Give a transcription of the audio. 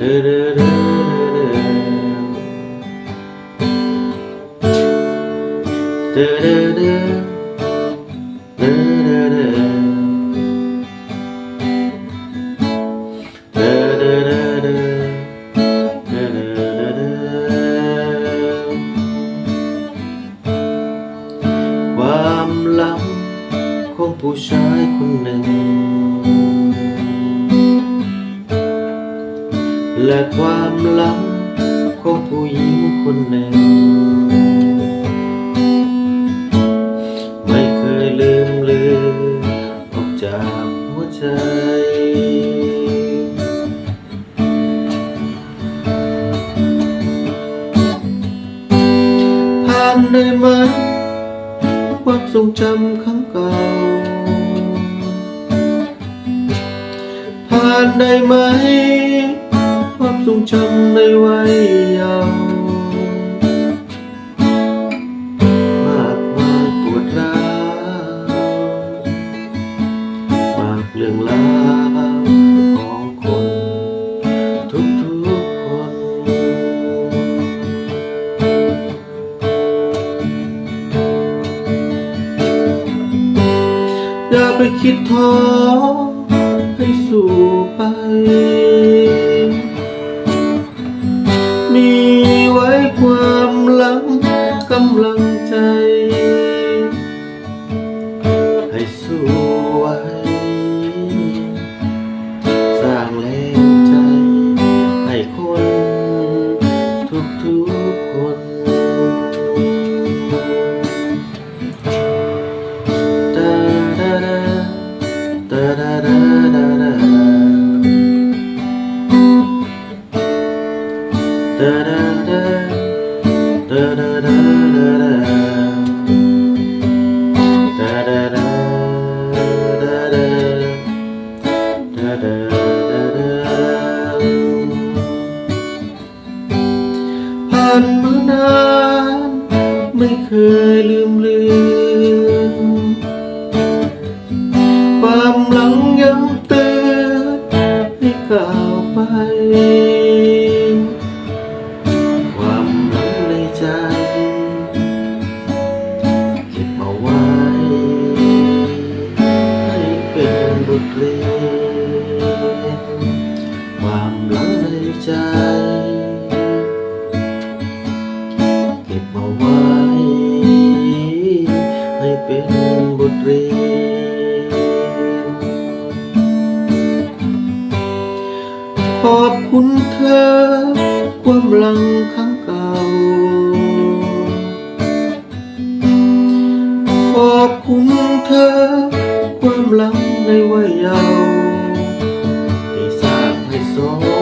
ความลับของผู้ชายคนหนึ่ง และความลับของผู้หญิงคนหนึ่ง ไม่เคยลืมเลือนออกจากหัวใจ ผ่านได้ไหมความทรงจำครั้งเก่า ผ่านได้ไหม รงจำไนวัยเยาวมากมายปวดร้าวมากเรื่องราวของคนทุกทุกคน อย่าไปคิดท้อให้สู่ไป ผ่านมานานไม่เคยลืมเลือน ความหลังยังเตือนให้ก้าวไป ความรักในใจ เก็บเอาไว้ ให้เป็นบทเรียนความรักในใจ เก็บเอาไว้ ให้เป็นบทเรียน ขอบคุณเธอ ความหลังครั้งเก่า ขอบคุณเธอ ความหลังในวัยเยาว์ที่สร้างให้สอง